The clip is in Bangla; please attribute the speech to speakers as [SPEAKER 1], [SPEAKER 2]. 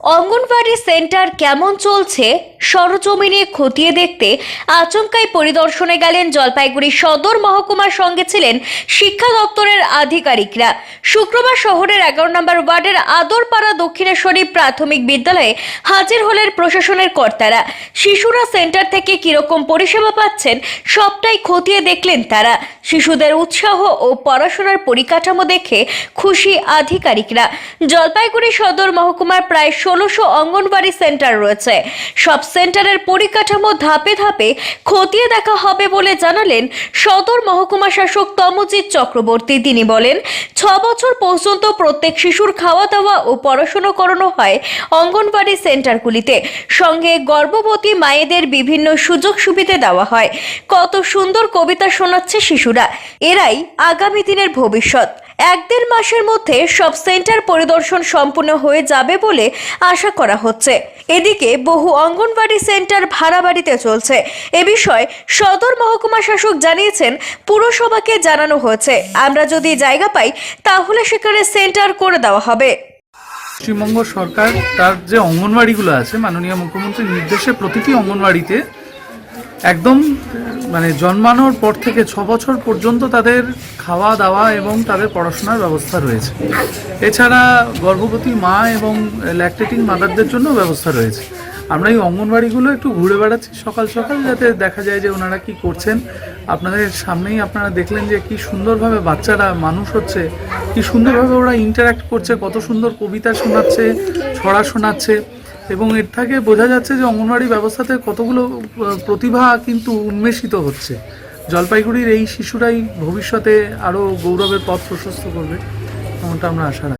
[SPEAKER 1] অঙ্গনবাড়ি সেন্টার কেমন চলছে? সরজমিনে খতিয়ে দেখতে আচমকাই পরিদর্শনে গেলেন জলপাইগুড়ি সদর মহকুমার সঙ্গে ছিলেন শিক্ষা দপ্তরের আধিকারিকরা। শুক্রবার শহরের এগারো নম্বর ওয়ার্ডের আদরপাড়া দক্ষিণেশ্বরী প্রাথমিক বিদ্যালয়ে হাজির হলেন প্রশাসনের কর্তারা। শিশুরা সেন্টার থেকে কীরকম পরিষেবা পাচ্ছেন সবটাই খতিয়ে দেখলেন তারা। শিশুদের উৎসাহ ও পড়াশোনার পরিকাঠামো দেখে খুশি আধিকারিকরা। জলপাইগুড়ি সদর মহকুমার প্রায় ষোলোশো অঙ্গনবাড়ি সেন্টার রয়েছে। সব সেন্টারের পরিকাঠামো ধাপে ধাপে খতিয়ে দেখা হবে বলে জানালেন সদর মহকুমা শাসক তমজিৎ চক্রবর্তী। তিনি বলেন, ছ বছর পর্যন্ত প্রত্যেক শিশুর খাওয়া দাওয়া ও পড়াশুনো করানো হয় অঙ্গনবাড়ি সেন্টারগুলিতে। সঙ্গে গর্ভবতী মায়েদের বিভিন্ন সুযোগ সুবিধা দেওয়া হয়। কত সুন্দর কবিতা শোনাচ্ছে শিশুরা। এরাই আগামী দিনের ভবিষ্যৎ। এক দেড় মাসের মধ্যে সব সেন্টার পরিদর্শন সম্পূর্ণ হয়ে যাবে বলে আশা করা হচ্ছে। এদিকে বহু অঙ্গনবাড়ি সেন্টার ভাড়া বাড়িতে চলছে। এ বিষয়ে সদর মহকুমা শাসক জানিয়েছেন, পুরসভাকে জানানো হয়েছে। আমরা যদি জায়গা পাই, তাহলে সেখানে সেন্টার করে দেওয়া হবে।
[SPEAKER 2] পশ্চিমবঙ্গ সরকার, তার যে অঙ্গনবাড়িগুলো আছে, মাননীয় মুখ্যমন্ত্রীর নির্দেশে প্রতিটি অঙ্গনওয়াড়িতে একদম মানে জন্মানোর পর থেকে ছ বছর পর্যন্ত তাদের খাওয়া দাওয়া এবং তাদের পড়াশোনার ব্যবস্থা রয়েছে। এছাড়া গর্ভবতী মা এবং ল্যাকটেটিং মাদারদের জন্য ব্যবস্থা রয়েছে। আমরা এই অঙ্গনবাড়িগুলো একটু ঘুরে বেড়াচ্ছি সকাল সকাল, যাতে দেখা যায় যে ওনারা কি করছেন। আপনাদের সামনেই আপনারা দেখলেন যে কি সুন্দরভাবে বাচ্চারা, মানুষ হচ্ছে, কি সুন্দরভাবে ওরা ইন্টারাক্ট করছে, কত সুন্দর কবিতা শোনাচ্ছে, ছড়া শোনাচ্ছে। এবং এর থেকে বোঝা যাচ্ছে যে অঙ্গনওয়াড়ি ব্যবস্থাতে কতগুলো প্রতিভা কিন্তু উন্মেষিত হচ্ছে। জলপাইগুড়ির এই শিশুরাই ভবিষ্যতে আরও গৌরবের পথ প্রশস্ত করবে, এমনটা আমরা আশা রাখি।